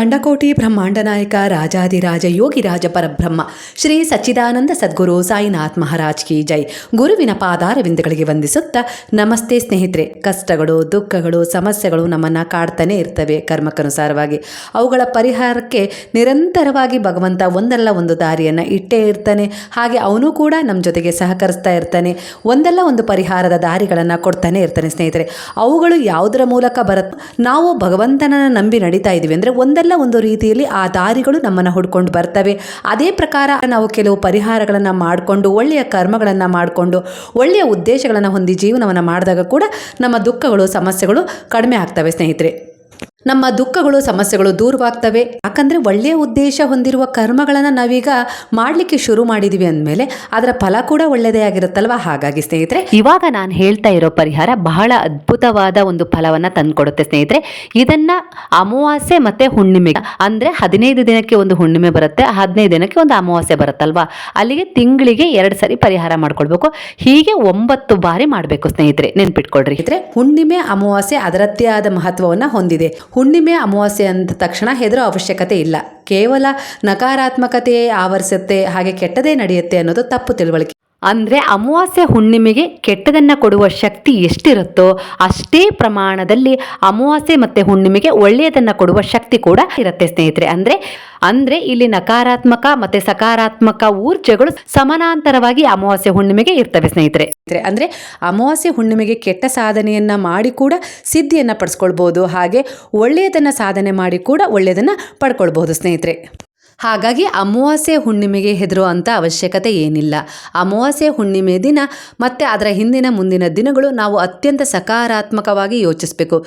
ಅಂಡಕೋಟಿ ಬ್ರಹ್ಮಾಂಡ ನಾಯಕ ರಾಜಾದಿರಾಜ ಯೋಗಿರಾಜ ಪರಬ್ರಹ್ಮ, ಶ್ರೀ ಸಚ್ಚಿದಾನಂದ ಸದ್ಗುರು ಸಾಯಿನಾಥ್ ಮಹಾರಾಜ್ ಕಿ ಜೈ. ಗುರುವಿನ ಪಾದಾರವಿಂದಗಳಿಗೆ ವಂದಿಸುತ್ತಾ, ನಮಸ್ತೆ ಸ್ನೇಹಿತರೆ. ಕಷ್ಟಗಳು, ದುಃಖಗಳು, ಸಮಸ್ಯೆಗಳು ನಮ್ಮನ್ನು ಕಾಡ್ತಾನೆ ಇರ್ತವೆ ಕರ್ಮಕ್ಕನುಸಾರವಾಗಿ. ಅವುಗಳ ಪರಿಹಾರಕ್ಕೆ ನಿರಂತರವಾಗಿ ಭಗವಂತ ಒಂದಲ್ಲ ಒಂದು ದಾರಿಯನ್ನು ಇಟ್ಟೇ ಇರ್ತಾನೆ. ಹಾಗೆ ಅವನು ಕೂಡ ನಮ್ಮ ಜೊತೆಗೆ ಸಹಕರಿಸ್ತಾ ಇರ್ತಾನೆ. ಒಂದಲ್ಲ ಒಂದು ಪರಿಹಾರದ ದಾರಿಗಳನ್ನು ಕೊಡ್ತಾನೆ ಇರ್ತಾನೆ ಸ್ನೇಹಿತರೆ. ಅವುಗಳು ಯಾವುದರ ಮೂಲಕ ಬರುತ್ತೆ ನಾವು ಭಗವಂತನನ್ನು ನಂಬಿ ನಡೀತಾ ಇದ್ದೀವಿ ಅಂದರೆ ಒಂದಲ್ಲ ಒಂದು ರೀತಿಯಲ್ಲಿ ಆ ದಾರಿಗಳು ನಮ್ಮನ್ನು ಹುಡ್ಕೊಂಡು ಬರ್ತವೆ. ಅದೇ ಪ್ರಕಾರ ನಾವು ಕೆಲವು ಪರಿಹಾರಗಳನ್ನು ಮಾಡಿಕೊಂಡು, ಒಳ್ಳೆಯ ಕರ್ಮಗಳನ್ನು ಮಾಡಿಕೊಂಡು, ಒಳ್ಳೆಯ ಉದ್ದೇಶಗಳನ್ನು ಹೊಂದಿ ಜೀವನವನ್ನು ಮಾಡಿದಾಗ ಕೂಡ ನಮ್ಮ ದುಃಖಗಳು, ಸಮಸ್ಯೆಗಳು ಕಡಿಮೆ ಆಗ್ತವೆ ಸ್ನೇಹಿತರೆ. ನಮ್ಮ ದುಃಖಗಳು, ಸಮಸ್ಯೆಗಳು ದೂರವಾಗ್ತವೆ. ಯಾಕಂದರೆ ಒಳ್ಳೆಯ ಉದ್ದೇಶ ಹೊಂದಿರುವ ಕರ್ಮಗಳನ್ನು ನಾವೀಗ ಮಾಡಲಿಕ್ಕೆ ಶುರು ಮಾಡಿದ್ದೀವಿ ಅಂದಮೇಲೆ ಅದರ ಫಲ ಕೂಡ ಒಳ್ಳೆಯದೇ ಆಗಿರುತ್ತಲ್ವ? ಹಾಗಾಗಿ ಸ್ನೇಹಿತರೆ, ಇವಾಗ ನಾನು ಹೇಳ್ತಾ ಇರೋ ಪರಿಹಾರ ಬಹಳ ಅದ್ಭುತವಾದ ಒಂದು ಫಲವನ್ನು ತಂದುಕೊಡುತ್ತೆ ಸ್ನೇಹಿತರೆ. ಇದನ್ನು ಅಮಾವಾಸ್ಯೆ ಮತ್ತು ಹುಣ್ಣಿಮೆ. ಅಂದರೆ ಹದಿನೈದು ದಿನಕ್ಕೆ ಒಂದು ಹುಣ್ಣಿಮೆ ಬರುತ್ತೆ, ಹದಿನೈದು ದಿನಕ್ಕೆ ಒಂದು ಅಮಾವಾಸ್ಯೆ ಬರುತ್ತಲ್ವಾ? ಅಲ್ಲಿಗೆ ತಿಂಗಳಿಗೆ ಎರಡು ಸರಿ ಪರಿಹಾರ ಮಾಡ್ಕೊಳ್ಬೇಕು. ಹೀಗೆ ಒಂಬತ್ತು ಬಾರಿ ಮಾಡಬೇಕು ಸ್ನೇಹಿತರೆ. ನೆನ್ಪಿಟ್ಕೊಳ್ರಿ. ಹುಣ್ಣಿಮೆ, ಅಮಾವಾಸ್ಯೆ ಅದರದ್ದೇ ಆದ ಮಹತ್ವವನ್ನು ಹೊಂದಿದೆ. ಹುಣ್ಣಿಮೆ ಅಮಾವಾಸ್ಯೆ ಅಂದ ತಕ್ಷಣ ಹೆದರೋ ಅವಶ್ಯಕತೆ ಇಲ್ಲ. ಕೇವಲ ನಕಾರಾತ್ಮಕತೆಯೇ ಆವರಿಸುತ್ತೆ, ಹಾಗೆ ಕೆಟ್ಟದೇ ನಡೆಯುತ್ತೆ ಅನ್ನೋದು ತಪ್ಪು ತಿಳುವಳಿಕೆ. ಅಂದ್ರೆ ಅಮಾವಾಸ್ಯೆ ಹುಣ್ಣಿಮೆಗೆ ಕೆಟ್ಟದನ್ನು ಕೊಡುವ ಶಕ್ತಿ ಎಷ್ಟಿರುತ್ತೋ ಅಷ್ಟೇ ಪ್ರಮಾಣದಲ್ಲಿ ಅಮಾವಾಸ್ಯೆ ಮತ್ತು ಹುಣ್ಣಿಮೆಗೆ ಒಳ್ಳೆಯದನ್ನು ಕೊಡುವ ಶಕ್ತಿ ಕೂಡ ಇರುತ್ತೆ ಸ್ನೇಹಿತರೆ. ಅಂದರೆ ಅಂದರೆ ಇಲ್ಲಿ ನಕಾರಾತ್ಮಕ ಮತ್ತು ಸಕಾರಾತ್ಮಕ ಊರ್ಜೆಗಳು ಸಮಾನಾಂತರವಾಗಿ ಅಮಾವಾಸ್ಯೆ ಹುಣ್ಣಿಮೆಗೆ ಇರ್ತವೆ ಸ್ನೇಹಿತರೆ. ಅಂದರೆ ಅಮಾವಾಸ್ಯೆ ಹುಣ್ಣಿಮೆಗೆ ಕೆಟ್ಟ ಸಾಧನೆಯನ್ನು ಮಾಡಿ ಕೂಡ ಸಿದ್ಧಿಯನ್ನು ಪಡಿಸ್ಕೊಳ್ಬೋದು, ಹಾಗೆ ಒಳ್ಳೆಯದನ್ನು ಸಾಧನೆ ಮಾಡಿ ಕೂಡ ಒಳ್ಳೆಯದನ್ನು ಪಡ್ಕೊಳ್ಬೋದು ಸ್ನೇಹಿತರೆ. ಹಾಗಾಗಿ ಅಮಾವಾಸ್ಯೆ ಹುಣ್ಣಿಮೆಗೆ ಹೆದರುವಂಥ ಅವಶ್ಯಕತೆ ಏನಿಲ್ಲ. ಅಮಾವಾಸ್ಯೆ ಹುಣ್ಣಿಮೆ ದಿನ ಮತ್ತು ಅದರ ಹಿಂದಿನ ಮುಂದಿನ ದಿನಗಳು ನಾವು ಅತ್ಯಂತ ಸಕಾರಾತ್ಮಕವಾಗಿ ಯೋಚಿಸಬೇಕು.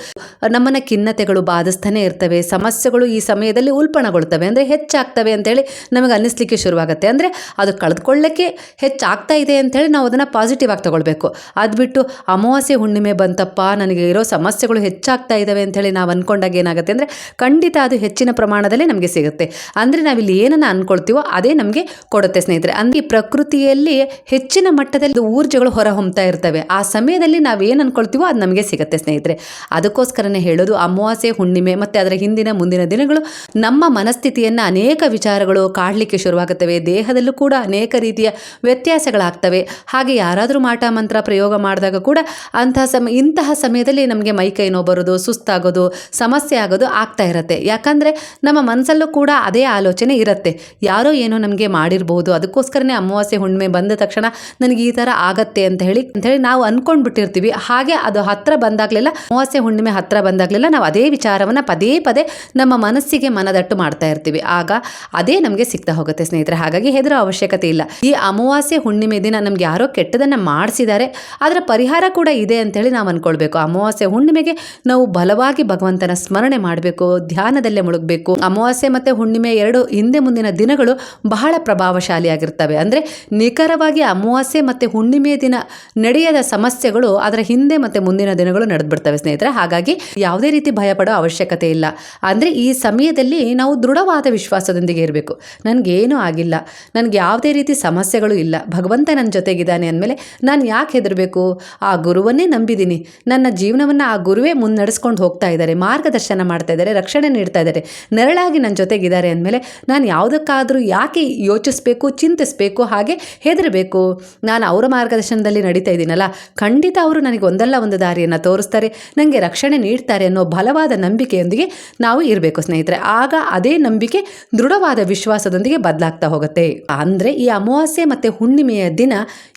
ನಮ್ಮನ್ನು ಖಿನ್ನತೆಗಳು ಬಾಧಿಸ್ತಾನೆ ಇರ್ತವೆ. ಸಮಸ್ಯೆಗಳು ಈ ಸಮಯದಲ್ಲಿ ಉಲ್ಪಣಗೊಳ್ತವೆ. ಅಂದರೆ ಹೆಚ್ಚಾಗ್ತವೆ ಅಂತೇಳಿ ನಮಗೆ ಅನ್ನಿಸ್ಲಿಕ್ಕೆ ಶುರುವಾಗುತ್ತೆ. ಅಂದರೆ ಅದು ಕಳೆದುಕೊಳ್ಳಕ್ಕೆ ಹೆಚ್ಚಾಗ್ತಾ ಇದೆ ಅಂತೇಳಿ ನಾವು ಅದನ್ನು ಪಾಸಿಟಿವ್ ಆಗಿ ತಗೊಳ್ಬೇಕು. ಅದು ಬಿಟ್ಟು ಅಮಾವಾಸ್ಯೆ ಹುಣ್ಣಿಮೆ ಬಂತಪ್ಪ, ನನಗೆ ಇರೋ ಸಮಸ್ಯೆಗಳು ಹೆಚ್ಚಾಗ್ತಾ ಇದ್ದಾವೆ ಅಂತೇಳಿ ನಾವು ಅಂದ್ಕೊಂಡಾಗ ಏನಾಗುತ್ತೆ ಅಂದರೆ ಖಂಡಿತ ಅದು ಹೆಚ್ಚಿನ ಪ್ರಮಾಣದಲ್ಲಿ ನಮಗೆ ಸಿಗುತ್ತೆ. ಅಂದರೆ ನಾವಿಲ್ಲಿ ಏನನ್ನು ಅನ್ಕೊಳ್ತೀವೋ ಅದೇ ನಮಗೆ ಕೊಡುತ್ತೆ ಸ್ನೇಹಿತರೆ. ಅಂದರೆ ಪ್ರಕೃತಿಯಲ್ಲಿ ಹೆಚ್ಚಿನ ಮಟ್ಟದಲ್ಲಿ ಊರ್ಜೆಗಳು ಹೊರ ಹೊಮ್ತಾ ಇರ್ತವೆ. ಆ ಸಮಯದಲ್ಲಿ ನಾವು ನಾವೇನು ಅನ್ಕೊಳ್ತೀವೋ ಅದು ನಮಗೆ ಸಿಗುತ್ತೆ ಸ್ನೇಹಿತರೆ. ಅದಕ್ಕೋಸ್ಕರನೇ ಹೇಳೋದು ಅಮಾವಾಸ್ಯೆ, ಹುಣ್ಣಿಮೆ ಮತ್ತು ಅದರ ಹಿಂದಿನ ಮುಂದಿನ ದಿನಗಳು ನಮ್ಮ ಮನಸ್ಥಿತಿಯನ್ನು ಅನೇಕ ವಿಚಾರಗಳು ಕಾಡಲಿಕ್ಕೆ ಶುರುವಾಗುತ್ತವೆ. ದೇಹದಲ್ಲೂ ಕೂಡ ಅನೇಕ ರೀತಿಯ ವ್ಯತ್ಯಾಸಗಳಾಗ್ತವೆ. ಹಾಗೆ ಯಾರಾದರೂ ಮಾಟ ಮಂತ್ರ ಪ್ರಯೋಗ ಮಾಡಿದಾಗ ಕೂಡ ಅಂತಹ ಸಮ, ಇಂತಹ ಸಮಯದಲ್ಲಿ ನಮಗೆ ಮೈಕೈ ನೋವು ಬರೋದು, ಸುಸ್ತಾಗೋದು, ಸಮಸ್ಯೆ ಆಗೋದು ಆಗ್ತಾ ಇರುತ್ತೆ. ಯಾಕಂದರೆ ನಮ್ಮ ಮನಸ್ಸಲ್ಲೂ ಕೂಡ ಅದೇ ಆಲೋಚನೆ ಇರುತ್ತೆ. ಯಾರೋ ಏನೋ ನಮಗೆ ಮಾಡಿರ್ಬೋದು. ಅದಕ್ಕೋಸ್ಕರನೇ ಅಮಾವಾಸ್ಯೆ ಹುಣ್ಣಿಮೆ ಬಂದ ತಕ್ಷಣ ನನಗೆ ಈ ಥರ ಆಗತ್ತೆ ಅಂತ ಹೇಳಿ ಅಂತ ಹೇಳಿ ನಾವು ಅಂದ್ಕೊಂಡ್ಬಿಟ್ಟಿರ್ತೀವಿ ಹಾಗೆ ಅದು ಹತ್ರ ಬಂದಾಗಲೆಲ್ಲ, ಅಮಾವಾಸ್ಯೆ ಹುಣ್ಣಿಮೆ ಹತ್ರ ಬಂದಾಗಲೆಲ್ಲ ನಾವು ಅದೇ ವಿಚಾರವನ್ನು ಪದೇ ಪದೇ ನಮ್ಮ ಮನಸ್ಸಿಗೆ ಮನದಟ್ಟು ಮಾಡ್ತಾ ಇರ್ತೀವಿ. ಆಗ ಅದೇ ನಮಗೆ ಸಿಗ್ತಾ ಹೋಗುತ್ತೆ ಸ್ನೇಹಿತರೆ. ಹಾಗಾಗಿ ಹೆದರೋ ಅವಶ್ಯಕತೆ ಇಲ್ಲ. ಈ ಅಮಾವಾಸ್ಯೆ ಹುಣ್ಣಿಮೆ ದಿನ ನಮ್ಗೆ ಯಾರೋ ಕೆಟ್ಟದನ್ನು ಮಾಡಿಸಿದ್ದಾರೆ. ಅದರ ಪರಿಹಾರ ಕೂಡ ಇದೆ ಅಂತೇಳಿ ನಾವು ಅಂದ್ಕೊಳ್ಬೇಕು ಅಮಾವಾಸ್ಯೆ ಹುಣ್ಣಿಮೆಗೆ ನಾವು ಬಲವಾಗಿ ಭಗವಂತನ ಸ್ಮರಣೆ ಮಾಡಬೇಕು, ಧ್ಯಾನದಲ್ಲೇ ಮುಳುಗಬೇಕು. ಅಮಾವಾಸ್ಯೆ ಮತ್ತು ಹುಣ್ಣಿಮೆ ಎರಡು ಹಿಂದೆ ಮುಂದಿನ ದಿನಗಳು ಬಹಳ ಪ್ರಭಾವಶಾಲಿಯಾಗಿರ್ತವೆ. ಅಂದರೆ ನಿಖರವಾಗಿ ಅಮಾವಾಸ್ಯೆ ಮತ್ತು ಹುಣ್ಣಿಮೆಯ ದಿನ ನಡೆಯದ ಸಮಸ್ಯೆಗಳು ಅದರ ಹಿಂದೆ ಮತ್ತು ಮುಂದಿನ ದಿನಗಳು ನಡೆದ್ಬಿಡ್ತವೆ ಸ್ನೇಹಿತರೆ. ಹಾಗಾಗಿ ಯಾವುದೇ ರೀತಿ ಭಯಪಡೋ ಅವಶ್ಯಕತೆ ಇಲ್ಲ. ಅಂದರೆ ಈ ಸಮಯದಲ್ಲಿ ನಾವು ದೃಢವಾದ ವಿಶ್ವಾಸದೊಂದಿಗೆ ಇರಬೇಕು. ನನಗೇನೂ ಆಗಿಲ್ಲ. ನನಗೆ ಯಾವುದೇ ರೀತಿ ಸಮಸ್ಯೆಗಳು ಇಲ್ಲ. ಭಗವಂತ ನನ್ನ ಜೊತೆಗಿದ್ದಾನೆ ಅಂದಮೇಲೆ ನಾನು ಯಾಕೆ ಹೆದರಬೇಕು? ಆ ಗುರುವನ್ನೇ ನಂಬಿದ್ದೀನಿ ನನ್ನ ಜೀವನವನ್ನು ಆ ಗುರುವೇ ಮುನ್ನಡೆಸ್ಕೊಂಡು ಹೋಗ್ತಾ ಇದ್ದಾರೆ. ಮಾರ್ಗದರ್ಶನ ಮಾಡ್ತಾ ಇದ್ದಾರೆ. ರಕ್ಷಣೆ ನೀಡ್ತಾ ಇದ್ದಾರೆ. ನೆರಳಾಗಿ ನನ್ನ ಜೊತೆಗಿದ್ದಾರೆ ಅಂದಮೇಲೆ ನಾನು ಯಾವುದಕ್ಕಾದರೂ ಯಾಕೆ ಯೋಚಿಸ್ಬೇಕು, ಚಿಂತಿಸಬೇಕು, ಹಾಗೆ ಹೆದರಬೇಕು? ನಾನು ಅವರ ಮಾರ್ಗದರ್ಶನದಲ್ಲಿ ನಡೀತಾ ಇದ್ದೀನಲ್ಲ. ಖಂಡಿತ ಅವರು ನನಗೆ ಒಂದಲ್ಲ ಒಂದು ದಾರಿಯನ್ನು ತೋರಿಸ್ತಾರೆ. ನನಗೆ ರಕ್ಷಣೆ ನೀಡ್ತಾರೆ ಅನ್ನೋ ಬಲವಾದ ನಂಬಿಕೆಯೊಂದಿಗೆ ನಾವು ಇರಬೇಕು ಸ್ನೇಹಿತರೆ. ಆಗ ಅದೇ ನಂಬಿಕೆ ದೃಢವಾದ ವಿಶ್ವಾಸದೊಂದಿಗೆ ಬದಲಾಗ್ತಾ ಹೋಗುತ್ತೆ. ಅಂದರೆ ಈ ಅಮಾವಾಸ್ಯೆ ಮತ್ತು ಹುಣ್ಣಿಮೆಯ ದಿನ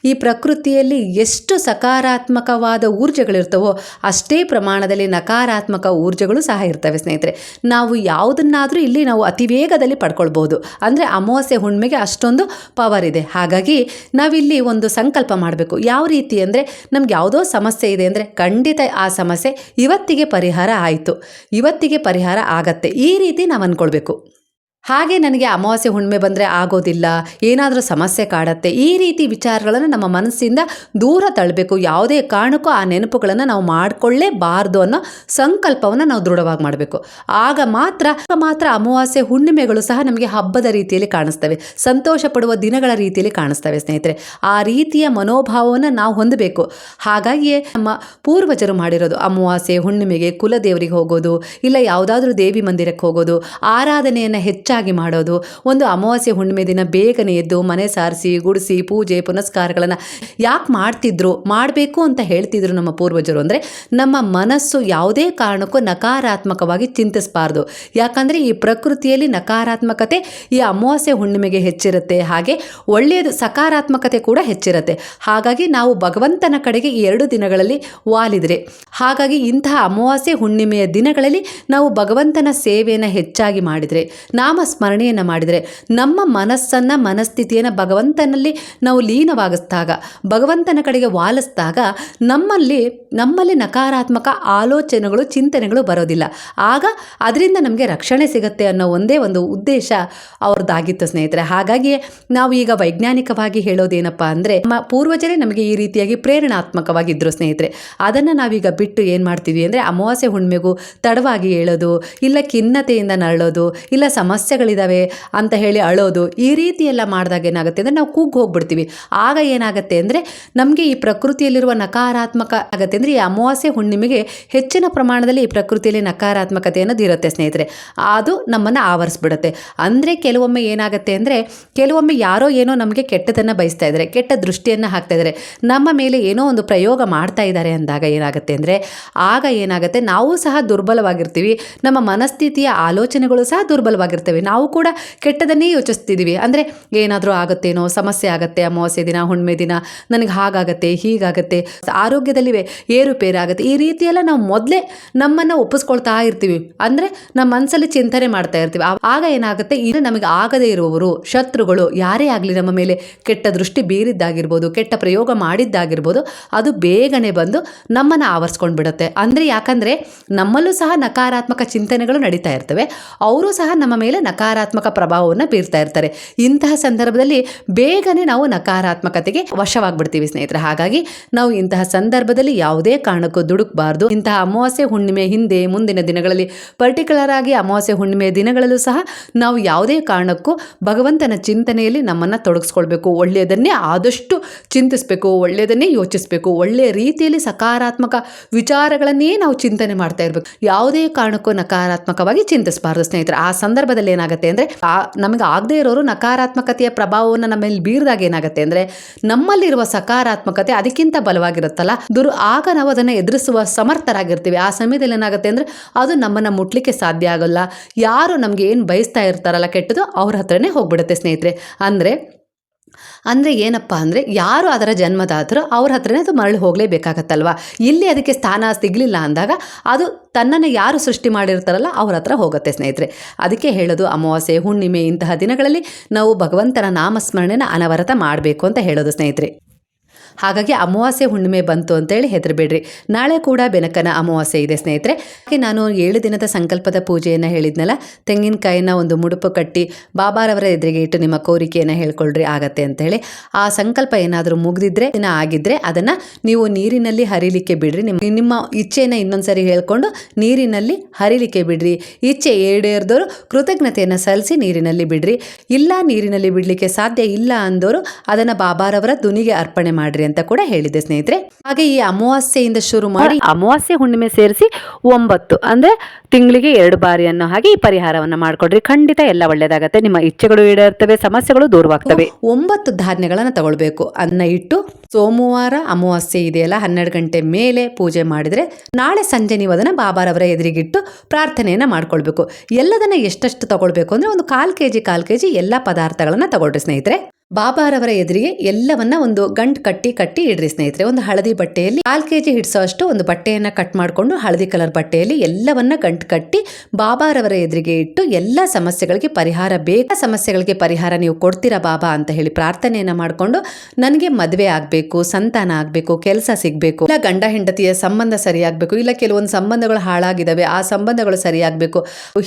ಈ ಪ್ರಕೃತಿಯಲ್ಲಿ ಎಷ್ಟು ಸಕಾರಾತ್ಮಕವಾದ ಊರ್ಜೆಗಳಿರ್ತವೋ ಅಷ್ಟೇ ಪ್ರಮಾಣದಲ್ಲಿ ನಕಾರಾತ್ಮಕ ಊರ್ಜೆಗಳು ಸಹ ಇರ್ತವೆ ಸ್ನೇಹಿತರೆ. ನಾವು ಯಾವುದನ್ನಾದರೂ ಇಲ್ಲಿ ನಾವು ಅತಿ ವೇಗದಲ್ಲಿ ಪಡ್ಕೊಳ್ಬೋದು ಅಂದರೆ ಅಮಾವಾಸ್ಯೆ ಹುಣ್ಣಿಮೆಗೆ ಅಷ್ಟೊಂದು ಪವರ್ ಇದೆ. ಹಾಗಾಗಿ ನಾವಿಲ್ಲಿ ಒಂದು ಸಂಕಲ್ಪ ಮಾಡಬೇಕು. ಯಾವ ರೀತಿ ಅಂದರೆ ನಮ್ಗೆ ಯಾವುದೋ ಸಮಸ್ಯೆ ಇದೆ ಅಂದರೆ ಖಂಡಿತ ಆ ಸಮಸ್ಯೆ ಇವತ್ತಿಗೆ ಪರಿಹಾರ ಆಯಿತು. ಇವತ್ತಿಗೆ ಪರಿಹಾರ ಆಗತ್ತೆ. ಈ ರೀತಿ ನಾವು ಅಂದ್ಕೊಳ್ಬೇಕು ಹಾಗೆ ನನಗೆ ಅಮಾವಾಸ್ಯೆ ಹುಣ್ಣಿಮೆ ಬಂದರೆ ಆಗೋದಿಲ್ಲ, ಏನಾದರೂ ಸಮಸ್ಯೆ ಕಾಡತ್ತೆ, ಈ ರೀತಿ ವಿಚಾರಗಳನ್ನು ನಮ್ಮ ಮನಸ್ಸಿಂದ ದೂರ ತಳ್ಳಬೇಕು ಯಾವುದೇ ಕಾರಣಕ್ಕೂ ಆ ನೆನಪುಗಳನ್ನು ನಾವು ಮಾಡಿಕೊಳ್ಳೇಬಾರ್ದು ಅನ್ನೋ ಸಂಕಲ್ಪವನ್ನು ನಾವು ದೃಢವಾಗಿ ಮಾಡಬೇಕು. ಆಗ ಮಾತ್ರ ಮಾತ್ರ ಅಮಾವಾಸ್ಯೆ ಹುಣ್ಣಿಮೆಗಳು ಸಹ ನಮಗೆ ಹಬ್ಬದ ರೀತಿಯಲ್ಲಿ ಕಾಣಿಸ್ತವೆ, ಸಂತೋಷ ಪಡುವ ದಿನಗಳ ರೀತಿಯಲ್ಲಿ ಕಾಣಿಸ್ತವೆ ಸ್ನೇಹಿತರೆ. ಆ ರೀತಿಯ ಮನೋಭಾವವನ್ನು ನಾವು ಹೊಂದಬೇಕು. ಹಾಗಾಗಿಯೇ ನಮ್ಮ ಪೂರ್ವಜರು ಮಾಡಿರೋದು ಅಮಾವಾಸ್ಯೆ ಹುಣ್ಣಿಮೆಗೆ ಕುಲದೇವರಿಗೆ ಹೋಗೋದು, ಇಲ್ಲ ಯಾವುದಾದ್ರೂ ದೇವಿ ಮಂದಿರಕ್ಕೆ ಹೋಗೋದು, ಆರಾಧನೆಯನ್ನು ಹೆಚ್ಚಾಗಿ ಮಾಡೋದು. ಒಂದು ಅಮಾವಾಸ್ಯೆ ಹುಣ್ಣಿಮೆ ದಿನ ಬೇಗನೆ ಎದ್ದು ಮನೆ ಸಾರಿಸಿ, ಗುಡಿಸಿ, ಪೂಜೆ, ಪುನಸ್ಕಾರಗಳನ್ನು ಯಾಕೆ ಮಾಡ್ತಿದ್ರು, ಮಾಡಬೇಕು ಅಂತ ಹೇಳ್ತಿದ್ರು ನಮ್ಮ ಪೂರ್ವಜರು. ಅಂದರೆ ನಮ್ಮ ಮನಸ್ಸು ಯಾವುದೇ ಕಾರಣಕ್ಕೂ ನಕಾರಾತ್ಮಕವಾಗಿ ಚಿಂತಿಸಬಾರ್ದು. ಯಾಕಂದರೆ ಈ ಪ್ರಕೃತಿಯಲ್ಲಿ ನಕಾರಾತ್ಮಕತೆ ಈ ಅಮಾವಾಸ್ಯೆ ಹುಣ್ಣಿಮೆಗೆ ಹೆಚ್ಚಿರುತ್ತೆ. ಹಾಗೆ ಒಳ್ಳೆಯದು ಸಕಾರಾತ್ಮಕತೆ ಕೂಡ ಹೆಚ್ಚಿರುತ್ತೆ. ಹಾಗಾಗಿ ನಾವು ಭಗವಂತನ ಕಡೆಗೆ ಈ ಎರಡು ದಿನಗಳಲ್ಲಿ ವಾಲಿದರೆ, ಹಾಗಾಗಿ ಇಂತಹ ಅಮಾವಾಸ್ಯೆ ಹುಣ್ಣಿಮೆಯ ದಿನಗಳಲ್ಲಿ ನಾವು ಭಗವಂತನ ಸೇವೆಯನ್ನು ಹೆಚ್ಚಾಗಿ ಮಾಡಿದರೆ, ನಾಮ ಸ್ಮರಣೆಯನ್ನು ಮಾಡಿದರೆ ನಮ್ಮ ಮನಸ್ಸನ್ನು, ಮನಸ್ಥಿತಿಯನ್ನು ಭಗವಂತನಲ್ಲಿ ನಾವು ಲೀನವಾಗಿಸಿದಾಗ, ಭಗವಂತನ ಕಡೆಗೆ ವಾಲಿಸ್ದಾಗ ನಮ್ಮಲ್ಲಿ ನಮ್ಮಲ್ಲಿ ನಕಾರಾತ್ಮಕ ಆಲೋಚನೆಗಳು, ಚಿಂತನೆಗಳು ಬರೋದಿಲ್ಲ. ಆಗ ಅದರಿಂದ ನಮಗೆ ರಕ್ಷಣೆ ಸಿಗುತ್ತೆ ಅನ್ನೋ ಒಂದೇ ಒಂದು ಉದ್ದೇಶ ಅವ್ರದ್ದಾಗಿತ್ತು ಸ್ನೇಹಿತರೆ. ಹಾಗಾಗಿ ನಾವು ಈಗ ವೈಜ್ಞಾನಿಕವಾಗಿ ಹೇಳೋದೇನಪ್ಪ ಅಂದರೆ ಪೂರ್ವಜರೇ ನಮಗೆ ಈ ರೀತಿಯಾಗಿ ಪ್ರೇರಣಾತ್ಮಕವಾಗಿದ್ದರು ಸ್ನೇಹಿತರೆ. ಅದನ್ನು ನಾವೀಗ ಬಿಟ್ಟು ಏನು ಮಾಡ್ತೀವಿ ಅಂದರೆ, ಅಮಾವಾಸ್ಯೆ ಹುಣ್ಣಿಮೆಗೂ ತಡವಾಗಿ ಹೇಳೋದು ಇಲ್ಲ ಖಿನ್ನತೆಯಿಂದ ನರಳೋದು, ಇಲ್ಲ ಸಮಸ್ಯೆಗಳಿದ್ದಾವೆ ಅಂತ ಹೇಳಿ ಅಳೋದು ಈ ರೀತಿ ಎಲ್ಲ ಮಾಡಿದಾಗ ಏನಾಗುತ್ತೆ ಅಂದರೆ ನಾವು ಕೂಗ್ ಹೋಗ್ಬಿಡ್ತೀವಿ. ಆಗ ಏನಾಗುತ್ತೆ ಅಂದರೆ ನಮಗೆ ಈ ಪ್ರಕೃತಿಯಲ್ಲಿರುವ ನಕಾರಾತ್ಮಕ ಆಗುತ್ತೆ ಅಂದರೆ ಈ ಅಮಾವಾಸ್ಯೆ ಹುಣ್ಣಿಮೆಗೆ ಹೆಚ್ಚಿನ ಪ್ರಮಾಣದಲ್ಲಿ ಈ ಪ್ರಕೃತಿಯಲ್ಲಿ ನಕಾರಾತ್ಮಕತೆ ಅನ್ನೋದು ಇರುತ್ತೆ ಸ್ನೇಹಿತರೆ. ಅದು ನಮ್ಮನ್ನು ಆವರಿಸ್ಬಿಡುತ್ತೆ. ಅಂದರೆ ಕೆಲವೊಮ್ಮೆ ಏನಾಗುತ್ತೆ ಅಂದರೆ ಕೆಲವೊಮ್ಮೆ ಯಾರೋ ಏನೋ ನಮಗೆ ಕೆಟ್ಟದನ್ನು ಬಯಸ್ತಾ ಇದ್ದಾರೆ ಕೆಟ್ಟ ದೃಷ್ಟಿಯನ್ನು ಹಾಕ್ತಾ ಇದ್ದಾರೆ ನಮ್ಮ ಮೇಲೆ ಏನೋ ಒಂದು ಪ್ರಯೋಗ ಮಾಡ್ತಾ ಇದ್ದಾರೆ ಅಂದಾಗ ಏನಾಗುತ್ತೆ ಅಂದರೆ ಆಗ ಏನಾಗುತ್ತೆ ನಾವು ಸಹ ದುರ್ಬಲವಾಗಿರ್ತೀವಿ. ನಮ್ಮ ಮನಸ್ಥಿತಿಯ ಆಲೋಚನೆಗಳು ಸಹ ದುರ್ಬಲವಾಗಿರ್ತವೆ. ನಾವು ಕೂಡ ಕೆಟ್ಟದನ್ನೇ ಯೋಚಿಸ್ತಿದ್ದೀವಿ ಅಂದರೆ ಏನಾದರೂ ಆಗುತ್ತೇನೋ, ಸಮಸ್ಯೆ ಆಗುತ್ತೆ, ಅಮಾವಾಸ್ಯೆ ದಿನ, ಹುಣ್ಣಿಮೆ ದಿನ, ನನಗೆ ಹಾಗಾಗತ್ತೆ, ಹೀಗಾಗತ್ತೆ ಆರೋಗ್ಯದಲ್ಲಿ ಏರುಪೇರಾಗುತ್ತೆ, ಈ ರೀತಿಯೆಲ್ಲ ನಾವು ಮೊದಲೇ ನಮ್ಮನ್ನು ಒಪ್ಪಿಸ್ಕೊಳ್ತಾ ಇರ್ತೀವಿ. ಅಂದರೆ ನಮ್ಮ ಮನಸ್ಸಲ್ಲಿ ಚಿಂತನೆ ಮಾಡ್ತಾ ಇರ್ತೀವಿ. ಆಗ ಏನಾಗುತ್ತೆ ಇದು ನಮಗೆ ಆಗದೇ ಇರುವವರು, ಶತ್ರುಗಳು ಯಾರೇ ಆಗಲಿ ನಮ್ಮ ಮೇಲೆ ಕೆಟ್ಟ ದೃಷ್ಟಿ ಬೀರಿದ್ದಾಗಿರ್ಬೋದು, ಕೆಟ್ಟ ಪ್ರಯೋಗ ಮಾಡಿದ್ದಾಗಿರ್ಬೋದು, ಅದು ಬೇಗನೆ ಬಂದು ನಮ್ಮನ್ನು ಆವರಿಸ್ಕೊಂಡು ಬಿಡುತ್ತೆ. ಅಂದರೆ ಯಾಕಂದರೆ ನಮ್ಮಲ್ಲೂ ಸಹ ನಕಾರಾತ್ಮಕ ಚಿಂತನೆಗಳು ನಡೀತಾ ಇರ್ತವೆ. ಅವರು ಸಹ ನಮ್ಮ ಮೇಲೆ ನಕಾರಾತ್ಮಕ ಪ್ರಭಾವವನ್ನು ಬೀರ್ತಾ ಇರ್ತಾರೆ. ಇಂತಹ ಸಂದರ್ಭದಲ್ಲಿ ಬೇಗನೆ ನಾವು ನಕಾರಾತ್ಮಕತೆಗೆ ವಶವಾಗ್ಬಿಡ್ತೀವಿ ಸ್ನೇಹಿತರೆ. ಹಾಗಾಗಿ ನಾವು ಇಂತಹ ಸಂದರ್ಭದಲ್ಲಿ ಯಾವುದೇ ಕಾರಣಕ್ಕೂ ದುಡುಕಬಾರ್ದು. ಇಂತಹ ಅಮಾವಾಸ್ಯೆ ಹುಣ್ಣಿಮೆ ಹಿಂದೆ, ಮುಂದಿನ ದಿನಗಳಲ್ಲಿ ಪರ್ಟಿಕ್ಯುಲರ್ ಆಗಿ ಅಮಾವಾಸ್ಯೆ ಹುಣ್ಣಿಮೆ ದಿನಗಳಲ್ಲೂ ಸಹ ನಾವು ಯಾವುದೇ ಕಾರಣಕ್ಕೂ ಭಗವಂತನ ಚಿಂತನೆಯಲ್ಲಿ ನಮ್ಮನ್ನು ತೊಡಗಿಸ್ಕೊಳ್ಬೇಕು. ಒಳ್ಳೆಯದನ್ನೇ ಆದಷ್ಟು ಚಿಂತಿಸಬೇಕು, ಒಳ್ಳೆಯದನ್ನೇ ಯೋಚಿಸಬೇಕು. ಒಳ್ಳೆಯ ರೀತಿಯಲ್ಲಿ ಸಕಾರಾತ್ಮಕ ವಿಚಾರಗಳನ್ನೇ ನಾವು ಚಿಂತನೆ ಮಾಡ್ತಾ ಇರಬೇಕು. ಯಾವುದೇ ಕಾರಣಕ್ಕೂ ನಕಾರಾತ್ಮಕವಾಗಿ ಚಿಂತಿಸಬಾರ್ದು ಸ್ನೇಹಿತರೆ. ಆ ಸಂದರ್ಭದಲ್ಲಿ ಏನಾಗುತ್ತೆ ಅಂದರೆ ನಮಗೆ ಆಗದೇ ಇರೋರು ನಕಾರಾತ್ಮಕತೆಯ ಪ್ರಭಾವವನ್ನು ನಮ್ಮ ಮೇಲೆ ಬೀರಿದಾಗ ಏನಾಗುತ್ತೆ ಅಂದರೆ ನಮ್ಮಲ್ಲಿರುವ ಸಕಾರಾತ್ಮಕತೆ ಅದಕ್ಕಿಂತ ಬಲವಾಗಿರುತ್ತಲ್ಲ. ದುರು ಆಗ ನಾವು ಅದನ್ನು ಎದುರಿಸುವ ಸಮರ್ಥರಾಗಿರ್ತೀವಿ. ಆ ಸಮಯದಲ್ಲಿ ಏನಾಗುತ್ತೆ ಅಂದರೆ ಅದು ನಮ್ಮನ್ನು ಮುಟ್ಲಿಕ್ಕೆ ಸಾಧ್ಯ ಆಗೋಲ್ಲ. ಯಾರು ನಮಗೆ ಏನು ಬಯಸ್ತಾ ಇರ್ತಾರಲ್ಲ ಕೆಟ್ಟದು ಅವ್ರ ಹತ್ರನೇ ಹೋಗ್ಬಿಡುತ್ತೆ ಸ್ನೇಹಿತರೆ. ಅಂದರೆ ಅಂದರೆ ಏನಪ್ಪ ಅಂದರೆ ಯಾರು ಅದರ ಜನ್ಮದಾತರು ಅವ್ರ ಹತ್ರನೇ ಅದು ಮರಳಿ ಹೋಗಲೇಬೇಕಾಗತ್ತಲ್ವ? ಇಲ್ಲಿ ಅದಕ್ಕೆ ಸ್ಥಾನ ಸಿಗಲಿಲ್ಲ ಅಂದಾಗ ಅದು ತನ್ನನ್ನು ಯಾರು ಸೃಷ್ಟಿ ಮಾಡಿರ್ತಾರಲ್ಲ ಅವ್ರ ಹತ್ರ ಹೋಗುತ್ತೆ ಸ್ನೇಹಿತರೆ. ಅದಕ್ಕೆ ಹೇಳೋದು ಅಮಾವಾಸ್ಯೆ, ಹುಣ್ಣಿಮೆ ಇಂತಹ ದಿನಗಳಲ್ಲಿ ನಾವು ಭಗವಂತನ ನಾಮಸ್ಮರಣೆನ ಅನವರತ ಮಾಡಬೇಕು ಅಂತ ಹೇಳೋದು ಸ್ನೇಹಿತರೆ. ಹಾಗಾಗಿ ಅಮಾವಾಸ್ಯೆ ಹುಣ್ಣಿಮೆ ಬಂತು ಅಂತೇಳಿ ಹೆದರಬೇಡ್ರಿ. ನಾಳೆ ಕೂಡ ಬೆನಕನ ಅಮಾವಾಸ್ಯೆ ಇದೆ ಸ್ನೇಹಿತರೆ. ಹಾಗೆ ನಾನು ಏಳು ದಿನದ ಸಂಕಲ್ಪದ ಪೂಜೆಯನ್ನು ಹೇಳಿದ್ನಲ್ಲ, ತೆಂಗಿನಕಾಯಿನ ಒಂದು ಮುಡುಪು ಕಟ್ಟಿ ಬಾಬಾರವರ ಎದುರಿಗೆ ಇಟ್ಟು ನಿಮ್ಮ ಕೋರಿಕೆಯನ್ನು ಹೇಳ್ಕೊಳ್ರಿ ಆಗತ್ತೆ ಅಂತೇಳಿ. ಆ ಸಂಕಲ್ಪ ಏನಾದರೂ ಮುಗಿದಿದ್ರೆ, ದಿನ ಆಗಿದ್ರೆ ಅದನ್ನು ನೀವು ನೀರಿನಲ್ಲಿ ಹರಿಲಿಕ್ಕೆ ಬಿಡ್ರಿ. ನಿಮ್ಮ ನಿಮ್ಮ ಇಚ್ಛೆಯನ್ನು ಇನ್ನೊಂದ್ಸರಿ ಹೇಳ್ಕೊಂಡು ನೀರಿನಲ್ಲಿ ಹರಿಲಿಕ್ಕೆ ಬಿಡ್ರಿ. ಇಚ್ಛೆ ಏಡೇರ್ದವರು ಕೃತಜ್ಞತೆಯನ್ನು ಸಲ್ಲಿಸಿ ನೀರಿನಲ್ಲಿ ಬಿಡ್ರಿ. ಇಲ್ಲ ನೀರಿನಲ್ಲಿ ಬಿಡಲಿಕ್ಕೆ ಸಾಧ್ಯ ಇಲ್ಲ ಅಂದವರು ಅದನ್ನು ಬಾಬಾರವರ ದುನಿಗೆ ಅರ್ಪಣೆ ಮಾಡ್ರಿ. ಅಂತ ಕೂಡ ಹೇಳಿದೆ ಸ್ನೇಹಿತರೆ. ಹಾಗೆ ಈ ಅಮಾವಾಸ್ಯೆಯಿಂದ ಶುರು ಮಾಡಿ ಅಮಾವಾಸ್ಯೆ ಹುಣ್ಣಿಮೆ ಸೇರಿಸಿ ಒಂಬತ್ತು ಅಂದ್ರೆ ತಿಂಗಳಿಗೆ ಎರಡು ಬಾರಿ ಅನ್ನೋ ಹಾಗೆ ಈ ಪರಿಹಾರವನ್ನ ಮಾಡ್ಕೊಡ್ರಿ. ಖಂಡಿತ ಎಲ್ಲ ಒಳ್ಳೇದಾಗತ್ತೆ. ನಿಮ್ಮ ಇಚ್ಛೆಗಳು ಈಡೇರ್ತವೆ ಸಮಸ್ಯೆಗಳು ದೂರವಾಗ್ತವೆ. ಒಂಬತ್ತು ಧಾನ್ಯಗಳನ್ನು ತಗೊಳ್ಬೇಕು. ಅನ್ನ ಇಟ್ಟು ಸೋಮವಾರ ಅಮಾವಾಸ್ಯೆ ಇದೆಯಲ್ಲ ಹನ್ನೆರಡು ಗಂಟೆ ಮೇಲೆ ಪೂಜೆ ಮಾಡಿದ್ರೆ ನಾಳೆ ಸಂಜೆ ನೀವು ಅದನ್ನ ಬಾಬಾರವರ ಎದುರಿಗಿಟ್ಟು ಪ್ರಾರ್ಥನೆಯನ್ನ ಮಾಡ್ಕೊಳ್ಬೇಕು. ಎಲ್ಲದನ್ನ ಎಷ್ಟೆಷ್ಟು ತಗೊಳ್ಬೇಕು ಅಂದ್ರೆ ಒಂದು ಕಾಲ್ ಕೆ ಜಿ ಕಾಲು ಕೆ ಜಿ ಎಲ್ಲ ಪದಾರ್ಥಗಳನ್ನ ತಗೊಳ್ರಿ ಸ್ನೇಹಿತರೆ. ಬಾಬಾರವರ ಎದುರಿಗೆ ಎಲ್ಲವನ್ನ ಒಂದು ಗಂಟು ಕಟ್ಟಿ ಕಟ್ಟಿ ಇಡ್ರಿ ಸ್ನೇಹಿತರೆ. ಒಂದು ಹಳದಿ ಬಟ್ಟೆಯಲ್ಲಿ ಕಾಲ್ ಕೆ ಜಿ ಹಿಡಿಸೋಷ್ಟು ಒಂದು ಬಟ್ಟೆಯನ್ನ ಕಟ್ ಮಾಡಿಕೊಂಡು ಹಳದಿ ಕಲರ್ ಬಟ್ಟೆಯಲ್ಲಿ ಎಲ್ಲವನ್ನ ಗಂಟು ಕಟ್ಟಿ ಬಾಬಾರವರ ಎದುರಿಗೆ ಇಟ್ಟು ಎಲ್ಲ ಸಮಸ್ಯೆಗಳಿಗೆ ಪರಿಹಾರ ಬೇಕಾ. ಸಮಸ್ಯೆಗಳಿಗೆ ಪರಿಹಾರ ನೀವು ಕೊಡ್ತೀರಾ ಬಾಬಾ ಅಂತ ಹೇಳಿ ಪ್ರಾರ್ಥನೆಯನ್ನ ಮಾಡಿಕೊಂಡು ನನಗೆ ಮದುವೆ ಆಗಬೇಕು, ಸಂತಾನ ಆಗಬೇಕು, ಕೆಲಸ ಸಿಗಬೇಕು. ಇಲ್ಲ ಗಂಡ ಹೆಂಡತಿಯ ಸಂಬಂಧ ಸರಿಯಾಗಬೇಕು, ಇಲ್ಲ ಕೆಲವೊಂದು ಸಂಬಂಧಗಳು ಹಾಳಾಗಿದ್ದಾವೆ ಆ ಸಂಬಂಧಗಳು ಸರಿಯಾಗಬೇಕು.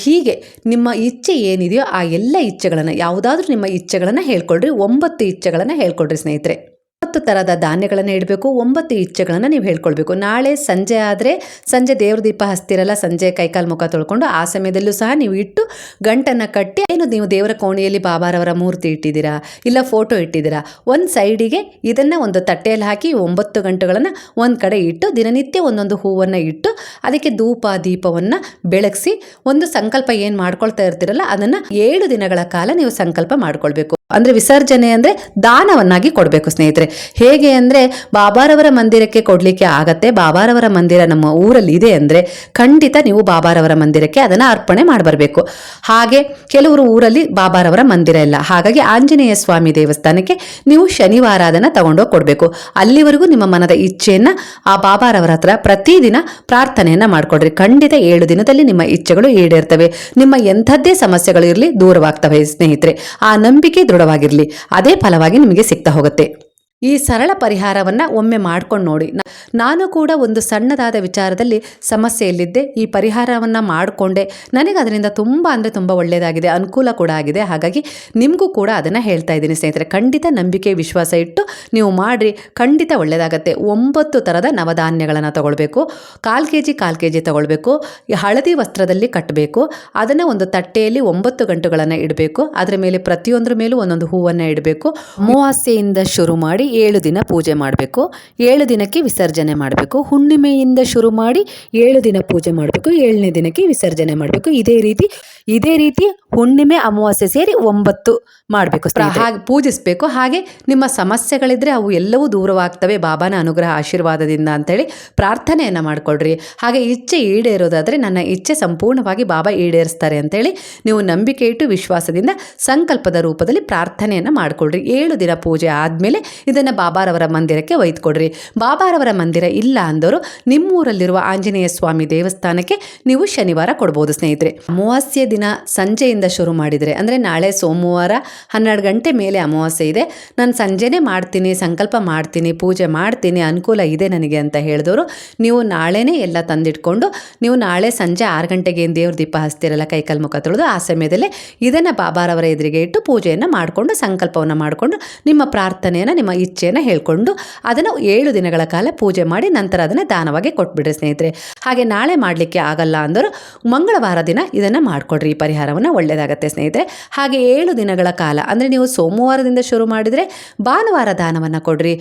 ಹೀಗೆ ನಿಮ್ಮ ಇಚ್ಛೆ ಏನಿದೆಯೋ ಆ ಎಲ್ಲ ಇಚ್ಛೆಗಳನ್ನು, ಯಾವುದಾದ್ರೂ ನಿಮ್ಮ ಇಚ್ಛೆಗಳನ್ನು ಹೇಳ್ಕೊಳ್ರಿ. ಒಂಬತ್ತು ಇಚ್ಛೆಗಳನ್ನು ಹೇಳ್ಕೊಡ್ರಿ ಸ್ನೇಹಿತರೆ. ಒಂಬತ್ತು ಥರದ ಧಾನ್ಯಗಳನ್ನು ಇಡಬೇಕು, ಒಂಬತ್ತು ಇಚ್ಛೆಗಳನ್ನು ನೀವು ಹೇಳ್ಕೊಳ್ಬೇಕು. ನಾಳೆ ಸಂಜೆ ಆದರೆ ಸಂಜೆ ದೇವ್ರ ದೀಪ ಹಸ್ತಿರಲ್ಲ ಸಂಜೆ ಕೈಕಾಲು ಮುಖ ತೊಳ್ಕೊಂಡು ಆ ಸಮಯದಲ್ಲೂ ಸಹ ನೀವು ಇಟ್ಟು ಗಂಟನ್ನು ಕಟ್ಟಿ ಏನು ನೀವು ದೇವರ ಕೋಣೆಯಲ್ಲಿ ಬಾಬಾರವರ ಮೂರ್ತಿ ಇಟ್ಟಿದ್ದೀರಾ, ಇಲ್ಲ ಫೋಟೋ ಇಟ್ಟಿದ್ದೀರಾ, ಒಂದು ಸೈಡಿಗೆ ಇದನ್ನು ಒಂದು ತಟ್ಟೆಯಲ್ಲಿ ಹಾಕಿ ಒಂಬತ್ತು ಗಂಟೆಗಳನ್ನು ಒಂದು ಕಡೆ ಇಟ್ಟು ದಿನನಿತ್ಯ ಒಂದೊಂದು ಹೂವನ್ನು ಇಟ್ಟು ಅದಕ್ಕೆ ಧೂಪ, ದೀಪವನ್ನು ಬೆಳಗಿಸಿ ಒಂದು ಸಂಕಲ್ಪ ಏನು ಮಾಡ್ಕೊಳ್ತಾ ಇರ್ತೀರಲ್ಲ ಅದನ್ನು ಏಳು ದಿನಗಳ ಕಾಲ ನೀವು ಸಂಕಲ್ಪ ಮಾಡ್ಕೊಳ್ಬೇಕು. ಅಂದ್ರೆ ವಿಸರ್ಜನೆ ಅಂದ್ರೆ ದಾನವನ್ನಾಗಿ ಕೊಡಬೇಕು ಸ್ನೇಹಿತರೆ. ಹೇಗೆ ಅಂದ್ರೆ ಬಾಬಾರವರ ಮಂದಿರಕ್ಕೆ ಕೊಡಲಿಕ್ಕೆ ಆಗತ್ತೆ. ಬಾಬಾರವರ ಮಂದಿರ ನಮ್ಮ ಊರಲ್ಲಿ ಇದೆ ಅಂದ್ರೆ ಖಂಡಿತ ನೀವು ಬಾಬಾರವರ ಮಂದಿರಕ್ಕೆ ಅದನ್ನ ಅರ್ಪಣೆ ಮಾಡಬರಬೇಕು. ಹಾಗೆ ಕೆಲವರು ಊರಲ್ಲಿ ಬಾಬಾರವರ ಮಂದಿರ ಇಲ್ಲ. ಹಾಗಾಗಿ ಆಂಜನೇಯ ಸ್ವಾಮಿ ದೇವಸ್ಥಾನಕ್ಕೆ ನೀವು ಶನಿವಾರ ಅದನ್ನು ತಗೊಂಡೋಗಿ ಕೊಡಬೇಕು. ಅಲ್ಲಿವರೆಗೂ ನಿಮ್ಮ ಮನದ ಇಚ್ಛೆಯನ್ನ ಆ ಬಾಬಾರವರ ಹತ್ರ ಪ್ರತಿದಿನ ಪ್ರಾರ್ಥನೆಯನ್ನ ಮಾಡಿಕೊಡ್ರಿ. ಖಂಡಿತ ಏಳು ದಿನದಲ್ಲಿ ನಿಮ್ಮ ಇಚ್ಛೆಗಳು ಈಡೇರ್ತವೆ. ನಿಮ್ಮ ಎಂಥದ್ದೇ ಸಮಸ್ಯೆಗಳು ಇರಲಿ ದೂರವಾಗ್ತವೆ ಸ್ನೇಹಿತರೆ. ಆ ನಂಬಿಕೆ ದೃಢವಾಗಿರಲಿ ಅದೇ ಫಲವಾಗಿ ನಿಮಗೆ ಸಿಗ್ತಾ ಹೋಗುತ್ತೆ. ಈ ಸರಳ ಪರಿಹಾರವನ್ನು ಒಮ್ಮೆ ಮಾಡ್ಕೊಂಡು ನೋಡಿ. ನಾನು ಕೂಡ ಒಂದು ಸಣ್ಣದಾದ ವಿಚಾರದಲ್ಲಿ ಸಮಸ್ಯೆಯಲ್ಲಿದ್ದೆ. ಈ ಪರಿಹಾರವನ್ನು ಮಾಡಿಕೊಂಡೆ. ನನಗೆ ಅದರಿಂದ ತುಂಬ ಅಂದರೆ ತುಂಬ ಒಳ್ಳೆಯದಾಗಿದೆ ಅನುಕೂಲ ಕೂಡ ಆಗಿದೆ. ಹಾಗಾಗಿ ನಿಮಗೂ ಕೂಡ ಅದನ್ನು ಹೇಳ್ತಾ ಇದ್ದೀನಿ ಸ್ನೇಹಿತರೆ. ಖಂಡಿತ ನಂಬಿಕೆ, ವಿಶ್ವಾಸ ಇಟ್ಟು ನೀವು ಮಾಡಿರಿ. ಖಂಡಿತ ಒಳ್ಳೆಯದಾಗತ್ತೆ ಒಂಬತ್ತು ಥರದ ನವಧಾನ್ಯಗಳನ್ನು ತಗೊಳ್ಬೇಕು. ಕಾಲು ಕೆ ಜಿ ಕಾಲು ಕೆ ಜಿ ತಗೊಳ್ಬೇಕು. ಹಳದಿ ವಸ್ತ್ರದಲ್ಲಿ ಕಟ್ಟಬೇಕು ಅದನ್ನು ಒಂದು ತಟ್ಟೆಯಲ್ಲಿ ಒಂಬತ್ತು ಗಂಟುಗಳನ್ನು ಇಡಬೇಕು. ಅದರ ಮೇಲೆ ಪ್ರತಿಯೊಂದರ ಮೇಲೂ ಒಂದೊಂದು ಹೂವನ್ನು ಇಡಬೇಕು. ಅಮಾವಾಸ್ಯೆಯಿಂದ ಶುರು ಮಾಡಿ ಏಳು ದಿನ ಪೂಜೆ ಮಾಡಬೇಕು. ಏಳು ದಿನಕ್ಕೆ ವಿಸರ್ಜನೆ ಮಾಡಬೇಕು. ಹುಣ್ಣಿಮೆಯಿಂದ ಶುರು ಮಾಡಿ ಏಳು ದಿನ ಪೂಜೆ ಮಾಡಬೇಕು. ಏಳನೇ ದಿನಕ್ಕೆ ವಿಸರ್ಜನೆ ಮಾಡಬೇಕು. ಇದೇ ರೀತಿ ಇದೇ ರೀತಿ ಹುಣ್ಣಿಮೆ, ಅಮಾವಾಸ್ಯೆ ಸೇರಿ ಒಂಬತ್ತು ಮಾಡಬೇಕು ಹಾಗೆ ಪೂಜಿಸಬೇಕು. ಹಾಗೆ ನಿಮ್ಮ ಸಮಸ್ಯೆಗಳಿದ್ರೆ ಅವು ಎಲ್ಲವೂ ದೂರವಾಗ್ತವೆ. ಬಾಬಾನ ಅನುಗ್ರಹ ಆಶೀರ್ವಾದದಿಂದ ಅಂತೇಳಿ ಪ್ರಾರ್ಥನೆಯನ್ನು ಮಾಡಿಕೊಳ್ಳ್ರಿ ಹಾಗೆ ಇಚ್ಛೆ ಈಡೇರೋದಾದರೆ ನನ್ನ ಇಚ್ಛೆ ಸಂಪೂರ್ಣವಾಗಿ ಬಾಬಾ ಈಡೇರಿಸ್ತಾರೆ ಅಂತೇಳಿ ನೀವು ನಂಬಿಕೆ ಇಟ್ಟು ವಿಶ್ವಾಸದಿಂದ ಸಂಕಲ್ಪದ ರೂಪದಲ್ಲಿ ಪ್ರಾರ್ಥನೆಯನ್ನು ಮಾಡಿಕೊಳ್ಳ್ರಿ ಏಳು ದಿನ ಪೂಜೆ ಆದಮೇಲೆ ಇದನ್ನು ಬಾಬಾರವರ ಮಂದಿರಕ್ಕೆ ಒಯ್ದುಕೊಡ್ರಿ. ಬಾಬಾರವರ ಮಂದಿರ ಇಲ್ಲ ಅಂದವರು ನಿಮ್ಮೂರಲ್ಲಿರುವ ಆಂಜನೇಯ ಸ್ವಾಮಿ ದೇವಸ್ಥಾನಕ್ಕೆ ನೀವು ಶನಿವಾರ ಕೊಡ್ಬೋದು ಸ್ನೇಹಿತರೆ. ಅಮಾವಾಸ್ಯೆ ದಿನ ಸಂಜೆಯಿಂದ ಶುರು ಮಾಡಿದರೆ, ಅಂದರೆ ನಾಳೆ ಸೋಮವಾರ ಹನ್ನೆರಡು ಗಂಟೆ ಮೇಲೆ ಅಮಾವಾಸ್ಯೆ ಇದೆ. ನಾನು ಸಂಜೆನೇ ಮಾಡ್ತೀನಿ, ಸಂಕಲ್ಪ ಮಾಡ್ತೀನಿ, ಪೂಜೆ ಮಾಡ್ತೀನಿ, ಅನುಕೂಲ ಇದೆ ನನಗೆ ಅಂತ ಹೇಳಿದವರು ನೀವು ನಾಳೆನೇ ಎಲ್ಲ ತಂದಿಟ್ಕೊಂಡು, ನೀವು ನಾಳೆ ಸಂಜೆ ಆರು ಗಂಟೆಗೆ ಏನು ದೇವ್ರ ದೀಪ ಹಸ್ತಿರಲ್ಲ ಕೈಕಾಲು ಮುಖ ತೊಳೆದು ಆ ಸಮಯದಲ್ಲೇ ಇದನ್ನು ಬಾಬಾರವರ ಎದುರಿಗೆ ಇಟ್ಟು ಪೂಜೆಯನ್ನು ಮಾಡಿಕೊಂಡು, ಸಂಕಲ್ಪವನ್ನು ಮಾಡಿಕೊಂಡು ನಿಮ್ಮ ಪ್ರಾರ್ಥನೆಯನ್ನು ನಿಮ್ಮ ಇಚ್ಛೆಯನ್ನು ಹೇಳ್ಕೊಂಡು ಅದನ್ನು ಏಳು ದಿನಗಳ ಕಾಲ ಪೂಜೆ ಮಾಡಿ ನಂತರ ಅದನ್ನು ದಾನವಾಗಿ ಕೊಟ್ಬಿಡ್ರಿ ಸ್ನೇಹಿತರೆ. ಹಾಗೆ ನಾಳೆ ಮಾಡಲಿಕ್ಕೆ ಆಗಲ್ಲ ಅಂದರು ಮಂಗಳವಾರ ದಿನ ಇದನ್ನು ಮಾಡಿಕೊಡ್ರಿ, ಈ ಪರಿಹಾರವನ್ನು ಒಳ್ಳೆಯದಾಗತ್ತೆ ಸ್ನೇಹಿತರೆ. ಹಾಗೆ ಏಳು ದಿನಗಳ ಕಾಲ, ಅಂದರೆ ನೀವು ಸೋಮವಾರದಿಂದ ಶುರು ಮಾಡಿದರೆ ಭಾನುವಾರ ದಾನವನ್ನು ಕೊಡ್ರಿ.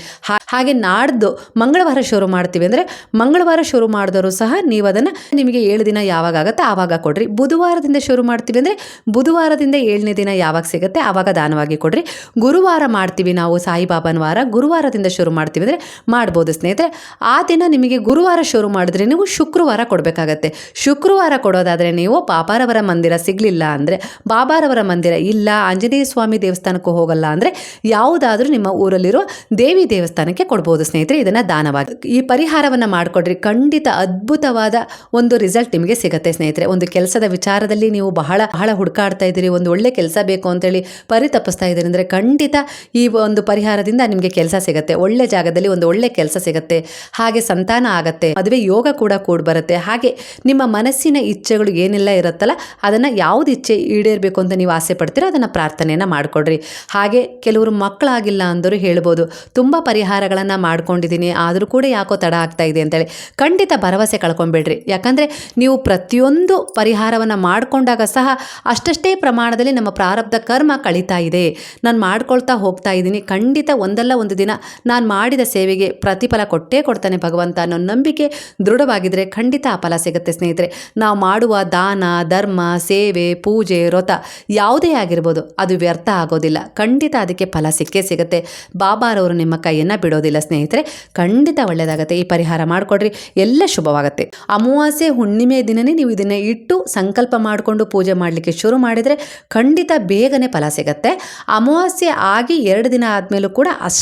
ಹಾಗೆ ನಾಡ್ದು ಮಂಗಳವಾರ ಶುರು ಮಾಡ್ತೀವಿ ಅಂದರೆ ಮಂಗಳವಾರ ಶುರು ಮಾಡಿದವರು ಸಹ ನೀವು ಅದನ್ನು ನಿಮಗೆ ಏಳು ದಿನ ಯಾವಾಗ ಆಗುತ್ತೆ ಆವಾಗ ಕೊಡ್ರಿ. ಬುಧವಾರದಿಂದ ಶುರು ಮಾಡ್ತೀವಿ ಅಂದರೆ ಬುಧವಾರದಿಂದ ಏಳನೇ ದಿನ ಯಾವಾಗ ಸಿಗುತ್ತೆ ಆವಾಗ ದಾನವಾಗಿ ಕೊಡ್ರಿ. ಗುರುವಾರ ಮಾಡ್ತೀವಿ ನಾವು ಸಾಯಿಬಾಬನ ವಾರ. ಗುರುವಾರದಿಂದ ಶುರು ಮಾಡ್ತೀವಿ ಅಂದರೆ ಮಾಡ್ಬೋದು ಸ್ನೇಹಿತರೆ. ಆ ದಿನ ನಿಮಗೆ ಗುರುವಾರ ಶುರು ಮಾಡಿದ್ರೆ ನೀವು ಶುಕ್ರವಾರ ಕೊಡಬೇಕಾಗತ್ತೆ. ಶುಕ್ರವಾರ ಕೊಡೋದಾದರೆ ನೀವು ಪಾಪಾರವರ ಮಂದಿರ ಸಿಗಲಿಲ್ಲ ಅಂದರೆ, ಬಾಬಾರವರ ಮಂದಿರ ಇಲ್ಲ, ಆಂಜನೇಯ ಸ್ವಾಮಿ ದೇವಸ್ಥಾನಕ್ಕೂ ಹೋಗಲ್ಲ ಅಂದರೆ ಯಾವುದಾದ್ರೂ ನಿಮ್ಮ ಊರಲ್ಲಿರೋ ದೇವಿ ದೇವಸ್ಥಾನಕ್ಕೆ ಕೊಡ್ಬೋದು ಸ್ನೇಹಿತರೆ ಇದನ್ನು ದಾನವಾಗಿ. ಈ ಪರಿಹಾರವನ್ನು ಮಾಡಿಕೊಡ್ರಿ. ಖಂಡಿತ ಅದ್ಭುತವಾದ ಒಂದು ರಿಸಲ್ಟ್ ನಿಮಗೆ ಸಿಗುತ್ತೆ ಸ್ನೇಹಿತರೆ. ಒಂದು ಕೆಲಸದ ವಿಚಾರದಲ್ಲಿ ನೀವು ಬಹಳ ಬಹಳ ಹುಡುಕಾಡ್ತಾ ಇದ್ದೀರಿ, ಒಂದು ಒಳ್ಳೆ ಕೆಲಸ ಬೇಕು ಅಂತೇಳಿ ಪರಿತಪಿಸ್ತಾ ಇದ್ದೀರಿ ಅಂದರೆ ಖಂಡಿತ ಈ ಒಂದು ಪರಿಹಾರದಿಂದ ಕೆಲಸ ಸಿಗುತ್ತೆ, ಒಳ್ಳೆ ಜಾಗದಲ್ಲಿ ಒಂದು ಒಳ್ಳೆ ಕೆಲಸ ಸಿಗುತ್ತೆ, ಹಾಗೆ ಸಂತಾನ ಆಗತ್ತೆ, ಮದುವೆ ಯೋಗ ಕೂಡ ಕೂಡ ಬರುತ್ತೆ. ಹಾಗೆ ನಿಮ್ಮ ಮನಸ್ಸಿನ ಇಚ್ಛೆಗಳು ಏನೆಲ್ಲ ಇರುತ್ತಲ್ಲ, ಅದನ್ನು ಯಾವ್ದು ಇಚ್ಛೆ ಈಡೇರಬೇಕು ಅಂತ ನೀವು ಆಸೆ ಪಡ್ತೀರೋ ಅದನ್ನು ಪ್ರಾರ್ಥನೆಯನ್ನು ಮಾಡಿಕೊಡ್ರಿ. ಹಾಗೆ ಕೆಲವರು ಮಕ್ಕಳಾಗಿಲ್ಲ ಅಂದರೂ ಹೇಳ್ಬೋದು, ತುಂಬ ಪರಿಹಾರಗಳನ್ನು ಮಾಡ್ಕೊಂಡಿದ್ದೀನಿ, ಆದರೂ ಕೂಡ ಯಾಕೋ ತಡ ಆಗ್ತಾ ಇದೆ ಅಂತೇಳಿ. ಖಂಡಿತ ಭರವಸೆ ಕಳ್ಕೊಂಬೇಡ್ರಿ. ಯಾಕಂದರೆ ನೀವು ಪ್ರತಿಯೊಂದು ಪರಿಹಾರವನ್ನು ಮಾಡಿಕೊಂಡಾಗ ಸಹ ಅಷ್ಟಷ್ಟೇ ಪ್ರಮಾಣದಲ್ಲಿ ನಮ್ಮ ಪ್ರಾರಬ್ಧ ಕರ್ಮ ಕಳೀತಾ ಇದೆ. ನಾನು ಮಾಡ್ಕೊಳ್ತಾ ಹೋಗ್ತಾ ಇದ್ದೀನಿ, ಖಂಡಿತ ಒಂದಲ್ಲ ಒಂದು ದಿನ ನಾನು ಮಾಡಿದ ಸೇವೆಗೆ ಪ್ರತಿಫಲ ಕೊಟ್ಟೇ ಕೊಡ್ತಾನೆ ಭಗವಂತ ಅನ್ನೋ ನಂಬಿಕೆ ದೃಢವಾಗಿದ್ದರೆ ಖಂಡಿತ ಆ ಫಲ ಸಿಗುತ್ತೆ ಸ್ನೇಹಿತರೆ. ನಾವು ಮಾಡುವ ದಾನ, ಧರ್ಮ, ಸೇವೆ, ಪೂಜೆ, ವ್ರತ ಯಾವುದೇ ಆಗಿರ್ಬೋದು ಅದು ವ್ಯರ್ಥ ಆಗೋದಿಲ್ಲ. ಖಂಡಿತ ಅದಕ್ಕೆ ಫಲ ಸಿಕ್ಕೇ ಸಿಗುತ್ತೆ. ಬಾಬಾರವರು ನಿಮ್ಮ ಕೈಯನ್ನು ಬಿಡೋದಿಲ್ಲ ಸ್ನೇಹಿತರೆ. ಖಂಡಿತ ಒಳ್ಳೆಯದಾಗತ್ತೆ ಈ ಪರಿಹಾರ ಮಾಡಿಕೊಡ್ರಿ. ಎಲ್ಲ ಶುಭವಾಗುತ್ತೆ. ಅಮಾವಾಸ್ಯೆ ಹುಣ್ಣಿಮೆ ದಿನನೇ ನೀವು ಇದನ್ನು ಇಟ್ಟು ಸಂಕಲ್ಪ ಮಾಡಿಕೊಂಡು ಪೂಜೆ ಮಾಡಲಿಕ್ಕೆ ಶುರು ಮಾಡಿದರೆ ಖಂಡಿತ ಬೇಗನೆ ಫಲ ಸಿಗುತ್ತೆ. ಅಮಾವಾಸ್ಯೆ ಆಗಿ ಎರಡು ದಿನ ಆದಮೇಲೂ ಕೂಡ ಅಷ್ಟೇ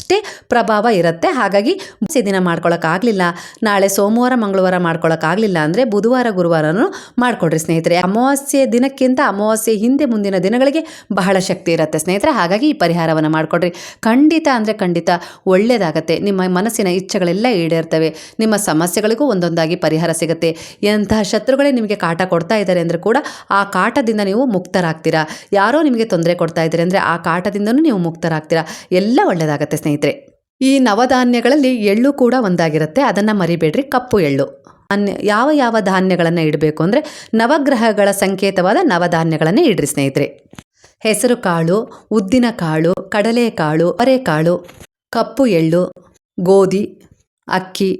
ಪ್ರಭಾವ ಇರುತ್ತೆ. ಹಾಗಾಗಿ ಮುಂಚೆ ದಿನ ಮಾಡ್ಕೊಳಕ್ಕಾಗಲಿಲ್ಲ. ನಾಳೆ ಸೋಮವಾರ, ಮಂಗಳವಾರ ಮಾಡ್ಕೊಳಕ್ಕಾಗಲಿಲ್ಲ ಅಂದರೆ ಬುಧವಾರ, ಗುರುವಾರನೂ ಮಾಡಿಕೊಡ್ರಿ ಸ್ನೇಹಿತರೆ. ಅಮಾವಾಸ್ಯೆ ದಿನಕ್ಕಿಂತ ಅಮಾವಾಸ್ಯೆ ಹಿಂದೆ ಮುಂದಿನ ದಿನಗಳಿಗೆ ಬಹಳ ಶಕ್ತಿ ಇರುತ್ತೆ ಸ್ನೇಹಿತರೆ. ಹಾಗಾಗಿ ಈ ಪರಿಹಾರವನ್ನು ಮಾಡಿಕೊಡ್ರಿ. ಖಂಡಿತ ಅಂದರೆ ಖಂಡಿತ ಒಳ್ಳೆಯದಾಗತ್ತೆ ನಿಮ್ಮ ಮನಸ್ಸಿನ ಇಚ್ಛೆಗಳೆಲ್ಲ ಈಡೇರ್ತವೆ. ನಿಮ್ಮ ಸಮಸ್ಯೆಗಳಿಗೂ ಒಂದೊಂದಾಗಿ ಪರಿಹಾರ ಸಿಗುತ್ತೆ. ಎಂತಹ ಶತ್ರುಗಳೇ ನಿಮಗೆ ಕಾಟ ಕೊಡ್ತಾ ಇದ್ದಾರೆ ಅಂದರೆ ಕೂಡ ಆ ಕಾಟದಿಂದ ನೀವು ಮುಕ್ತರಾಗ್ತೀರಾ. ಯಾರೋ ನಿಮಗೆ ತೊಂದರೆ ಕೊಡ್ತಾ ಇದ್ದಾರೆ ಅಂದರೆ ಆ ಕಾಟದಿಂದನೂ ನೀವು ಮುಕ್ತರಾಗ್ತೀರಾ. ಎಲ್ಲ ಒಳ್ಳೆಯದಾಗತ್ತೆ ಸ್ನೇಹಿತರೆ. ಈ ನವಧಾನ್ಯಗಳಲ್ಲಿ ಎಳ್ಳು ಕೂಡ ಒಂದಾಗಿರುತ್ತೆ. ಅದನ್ನು ಮರಿಬೇಡ್ರಿ, ಕಪ್ಪು ಎಳ್ಳು. ಅನ್ಯ, ಯಾವ ಯಾವ ಧಾನ್ಯಗಳನ್ನು ಇಡಬೇಕು ಅಂದರೆ ನವಗ್ರಹಗಳ ಸಂಕೇತವಾದ ನವಧಾನ್ಯಗಳನ್ನೇ ಇಡ್ರಿ ಸ್ನೇಹಿತರೆ. ಹೆಸರು ಕಾಳು, ಉದ್ದಿನ ಕಾಳು ಕಡಲೆಕಾಳು ಅರೆಕಾಳು ಕಪ್ಪು ಎಳ್ಳು, ಗೋಧಿ, ಅಕ್ಕಿ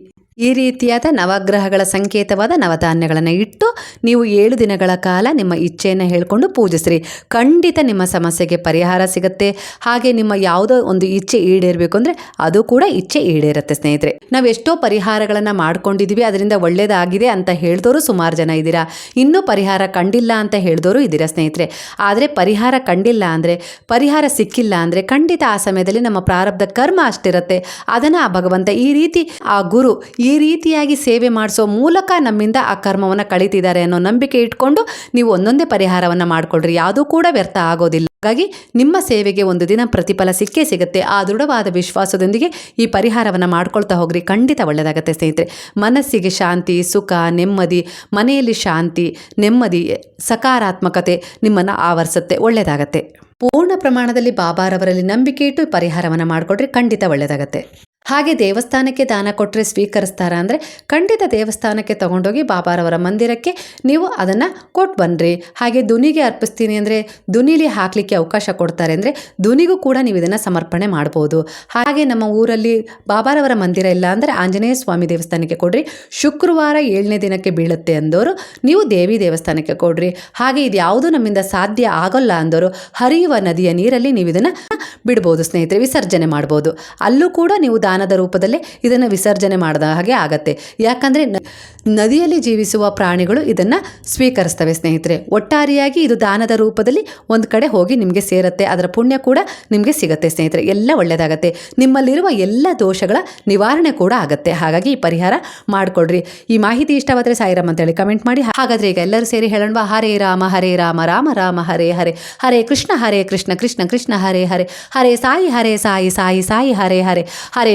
ಈ ರೀತಿಯಾದ ನವಗ್ರಹಗಳ ಸಂಕೇತವಾದ ನವಧಾನ್ಯಗಳನ್ನು ಇಟ್ಟು ನೀವು ಏಳು ದಿನಗಳ ಕಾಲ ನಿಮ್ಮ ಇಚ್ಛೆಯನ್ನು ಹೇಳಿಕೊಂಡು ಪೂಜಿಸ್ರಿ. ಖಂಡಿತ ನಿಮ್ಮ ಸಮಸ್ಯೆಗೆ ಪರಿಹಾರ ಸಿಗುತ್ತೆ. ಹಾಗೆ ನಿಮ್ಮ ಯಾವುದೋ ಒಂದು ಇಚ್ಛೆ ಈಡೇರಬೇಕು ಅಂದರೆ ಅದು ಕೂಡ ಇಚ್ಛೆ ಈಡೇರುತ್ತೆ, ಸ್ನೇಹಿತರೆ. ನಾವು ಎಷ್ಟೋ ಪರಿಹಾರಗಳನ್ನು ಮಾಡ್ಕೊಂಡಿದ್ದೀವಿ ಅದರಿಂದ ಒಳ್ಳೆಯದಾಗಿದೆ ಅಂತ ಹೇಳಿದವರು ಸುಮಾರು ಜನ ಇದ್ದೀರಾ? ಇನ್ನೂ ಪರಿಹಾರ ಕಂಡಿಲ್ಲ ಅಂತ ಹೇಳಿದವರು ಇದ್ದೀರಾ, ಸ್ನೇಹಿತರೆ? ಆದರೆ ಪರಿಹಾರ ಕಂಡಿಲ್ಲ ಅಂದರೆ, ಪರಿಹಾರ ಸಿಕ್ಕಿಲ್ಲ ಅಂದರೆ ಖಂಡಿತ ಆ ಸಮಯದಲ್ಲಿ ನಮ್ಮ ಪ್ರಾರಬ್ಧ ಕರ್ಮ ಅಷ್ಟಿರುತ್ತೆ. ಅದನ್ನು ಆ ಭಗವಂತ ಈ ರೀತಿ ಆ ಗುರು ಈ ರೀತಿಯಾಗಿ ಸೇವೆ ಮಾಡಿಸೋ ಮೂಲಕ ನಮ್ಮಿಂದ ಆ ಕರ್ಮವನ್ನು ಕಳೀತಿದ್ದಾರೆ ಅನ್ನೋ ನಂಬಿಕೆ ಇಟ್ಕೊಂಡು ನೀವು ಒಂದೊಂದೇ ಪರಿಹಾರವನ್ನು ಮಾಡಿಕೊಳ್ಳ್ರಿ ಯಾವುದೂ ಕೂಡ ವ್ಯರ್ಥ ಆಗೋದಿಲ್ಲ. ಹಾಗಾಗಿ ನಿಮ್ಮ ಸೇವೆಗೆ ಒಂದು ದಿನ ಪ್ರತಿಫಲ ಸಿಕ್ಕೇ ಸಿಗುತ್ತೆ. ಆ ದೃಢವಾದ ವಿಶ್ವಾಸದೊಂದಿಗೆ ಈ ಪರಿಹಾರವನ್ನು ಮಾಡ್ಕೊಳ್ತಾ ಹೋಗ್ರಿ. ಖಂಡಿತ ಒಳ್ಳೆಯದಾಗತ್ತೆ ಸ್ನೇಹಿತರೆ. ಮನಸ್ಸಿಗೆ ಶಾಂತಿ, ಸುಖ, ನೆಮ್ಮದಿ, ಮನೆಯಲ್ಲಿ ಶಾಂತಿ, ನೆಮ್ಮದಿ, ಸಕಾರಾತ್ಮಕತೆ ನಿಮ್ಮನ್ನು ಆವರಿಸುತ್ತೆ. ಒಳ್ಳೆಯದಾಗತ್ತೆ ಪೂರ್ಣ ಪ್ರಮಾಣದಲ್ಲಿ ಬಾಬಾರವರಲ್ಲಿ ನಂಬಿಕೆ ಇಟ್ಟು ಈ ಪರಿಹಾರವನ್ನು ಮಾಡಿಕೊಡ್ರಿ. ಖಂಡಿತ ಒಳ್ಳೆಯದಾಗತ್ತೆ ಹಾಗೆ ದೇವಸ್ಥಾನಕ್ಕೆ ದಾನ ಕೊಟ್ಟರೆ ಸ್ವೀಕರಿಸ್ತಾರ ಅಂದರೆ ಖಂಡಿತ ದೇವಸ್ಥಾನಕ್ಕೆ ತಗೊಂಡೋಗಿ ಬಾಬಾರವರ ಮಂದಿರಕ್ಕೆ ನೀವು ಅದನ್ನು ಕೊಟ್ಟು ಬನ್ನಿರಿ ಹಾಗೆ ದುನಿಗೆ ಅರ್ಪಿಸ್ತೀನಿ ಅಂದರೆ ದುನಿಲಿ ಹಾಕಲಿಕ್ಕೆ ಅವಕಾಶ ಕೊಡ್ತಾರೆ ಅಂದರೆ ದುನಿಗೂ ಕೂಡ ನೀವು ಇದನ್ನು ಸಮರ್ಪಣೆ ಮಾಡ್ಬೋದು. ಹಾಗೆ ನಮ್ಮ ಊರಲ್ಲಿ ಬಾಬಾರವರ ಮಂದಿರ ಇಲ್ಲ ಅಂದರೆ ಆಂಜನೇಯ ಸ್ವಾಮಿ ದೇವಸ್ಥಾನಕ್ಕೆ ಕೊಡ್ರಿ. ಶುಕ್ರವಾರ ಏಳನೇ ದಿನಕ್ಕೆ ಬೀಳುತ್ತೆ ಅಂದವರು ನೀವು ದೇವಿ ದೇವಸ್ಥಾನಕ್ಕೆ ಕೊಡ್ರಿ. ಹಾಗೆ ಇದು ಯಾವುದು ನಮ್ಮಿಂದ ಸಾಧ್ಯ ಆಗೋಲ್ಲ ಅಂದವರು ಹರಿಯುವ ನದಿಯ ನೀರಲ್ಲಿ ನೀವು ಇದನ್ನು ಬಿಡ್ಬೋದು ಸ್ನೇಹಿತರೆ, ವಿಸರ್ಜನೆ ಮಾಡ್ಬೋದು. ಅಲ್ಲೂ ಕೂಡ ನೀವು ದಾನದ ರೂಪದಲ್ಲೇ ಇದನ್ನು ವಿಸರ್ಜನೆ ಮಾಡಿದ ಹಾಗೆ ಆಗತ್ತೆ. ಯಾಕಂದರೆ ನದಿಯಲ್ಲಿ ಜೀವಿಸುವ ಪ್ರಾಣಿಗಳು ಇದನ್ನು ಸ್ವೀಕರಿಸ್ತವೆ ಸ್ನೇಹಿತರೆ. ಒಟ್ಟಾರೆಯಾಗಿ ಇದು ದಾನದ ರೂಪದಲ್ಲಿ ಒಂದು ಕಡೆ ಹೋಗಿ ನಿಮಗೆ ಸೇರುತ್ತೆ. ಅದರ ಪುಣ್ಯ ಕೂಡ ನಿಮಗೆ ಸಿಗುತ್ತೆ ಸ್ನೇಹಿತರೆ. ಎಲ್ಲ ಒಳ್ಳೆಯದಾಗತ್ತೆ ನಿಮ್ಮಲ್ಲಿರುವ ಎಲ್ಲ ದೋಷಗಳ ನಿವಾರಣೆ ಕೂಡ ಆಗುತ್ತೆ. ಹಾಗಾಗಿ ಈ ಪರಿಹಾರ ಮಾಡಿಕೊಡ್ರಿ ಈ ಮಾಹಿತಿ ಇಷ್ಟವಾದರೆ ಸಾಯಿರಾಮ್ ಅಂತೇಳಿ ಕಮೆಂಟ್ ಮಾಡಿ. ಹಾಗಾದರೆ ಈಗ ಎಲ್ಲರೂ ಸೇರಿ ಹೇಳೋಣ ಹರೇ ರಾಮ ಹರೇ ರಾಮ ರಾಮ ರಾಮ, ಹರೇ ಹರೇ. ಹರೇ ಕೃಷ್ಣ ಹರೇ ಕೃಷ್ಣ ಕೃಷ್ಣ ಕೃಷ್ಣ, ಹರೇ ಹರೇ. ಹರೇ ಸಾಯಿ ಹರೇ ಸಾಯಿ ಸಾಯಿ ಸಾಯಿ, ಹರೇ ಹರೇ. ಹರೇ